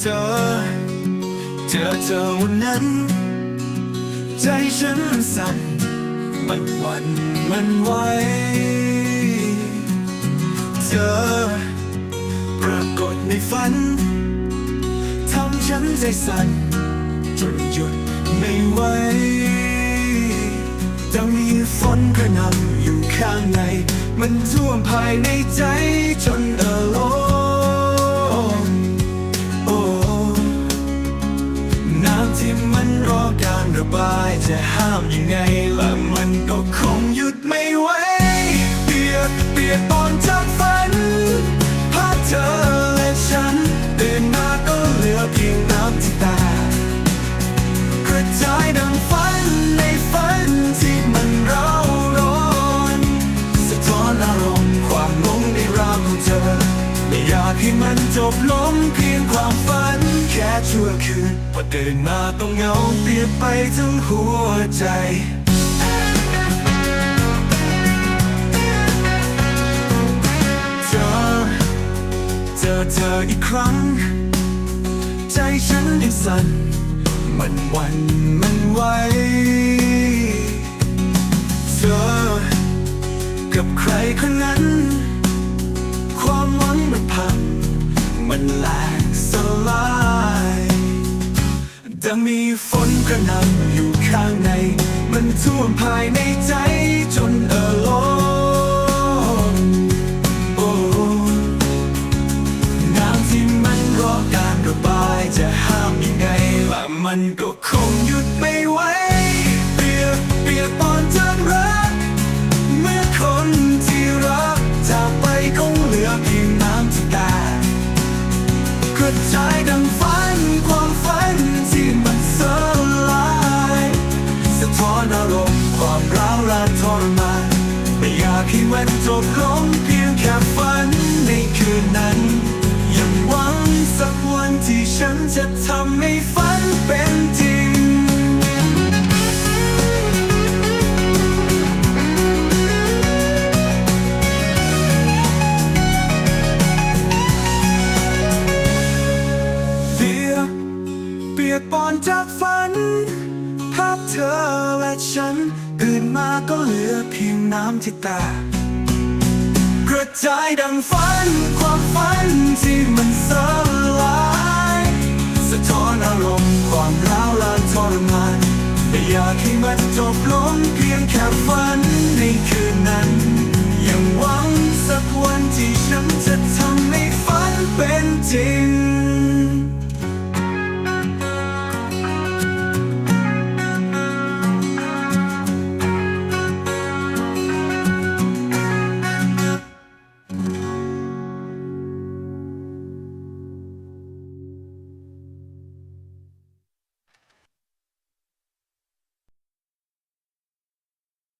เธอ เจอเธอวันนั้น ใจฉันสั่นมันหวันมันไหวเธอ ปรากฏในฝันทำฉันใจสั่นจนหยุดไม่ไหวจะมีฝนกระหน่ำอยู่ข้างใน มันท่วมภายในใจจนเออลม รระบายจะห้ามยังไงและมันก็คงหยุดไม่ไหวเปียกเปียกตอนจากฝันภาเธอและฉันตื่นมาก็เหลือเพียงน้ำที่ตากระจายดังฝันในฝันที่มันเร่าร้อนสะท้อนอารมณ์ความงงในราวของเธอไม่อยากให้มันจบลงเพียงความฝัน ค่ชั่วคืนพอตื่นมาต้องเหงาเปลี่ยนไปทั้งหัวใจเจอเจอเธออีกครั้ง ใจฉันยังสั่น มันวันมันไหวเธอกับใครคนนั้น ความหวังมันพังมันแหลกังมีฝนกระหน่ำอยู่ข้างใน มันท่วมภายในใจจนเออโลมโอ้น้ำที่มันรอการระบายจะห้ามยังไงและมันก็คงหยุดไม่ไหวเปียกเปียกตอนเธอรัก เมื่อคนที่รักจากไปคงเหลือเพียงน้ำที่ตากระจายดังฝันควา ให้มันจบลงเพียงแค่ฝันในคืนนั้น ยังหวังสักวันที่ฉันจะทำให้ฝันเป็นจริงเปียกเปียกปอนจากฝันภาพเธอและฉัน ตื่นมาก็เหลือเพียงน้ำที่ตากระจายดังฝัน ความฝันที่มันสลายสะท้อนอารมณ์ความร้าวรานทรมานไม่อยากให้มันจบลงเพียงแค่ฝัน